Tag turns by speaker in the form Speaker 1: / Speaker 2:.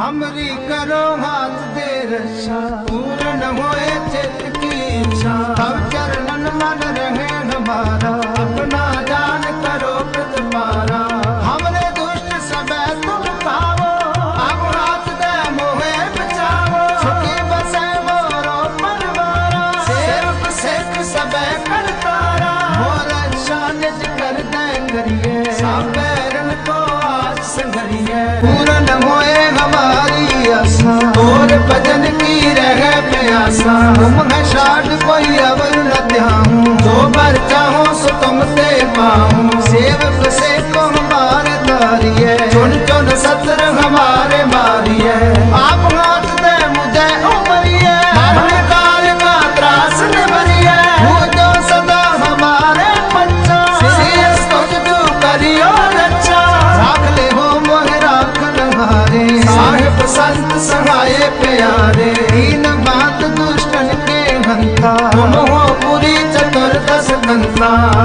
Speaker 1: हमरी करो हाथ दे रक्षा। पूर्ण होए चित की इच्छा। चरणन मन रहे हमारा। अपना जान करो प्रतिपारा हमने दुष्ट सबे तुम पावो। अब हाथ दे, मोहे बचावो। सुखी बसे मोरो सेवक सिख सबे मोर अच्छा निज कर दे करिए। साबैरन को आज संघरिए। पूर्ण होए तुम है शाद, कोई अवर न ध्याऊं। जो बर चाहो सो तुम ते पाऊँ। सेवक से को हमारे तारिए चुन चुन सत्र हमारे मारिए। आप हाथ दे मुझे उमरिए मरण काल का त्रास न भरिए। हो जो सदा हमारे बच्चा शेष तुझ जो करियो रक्षा। राख हो मोह राखन हारे। साहिब संत सहाय प्यारे। दीन बात না।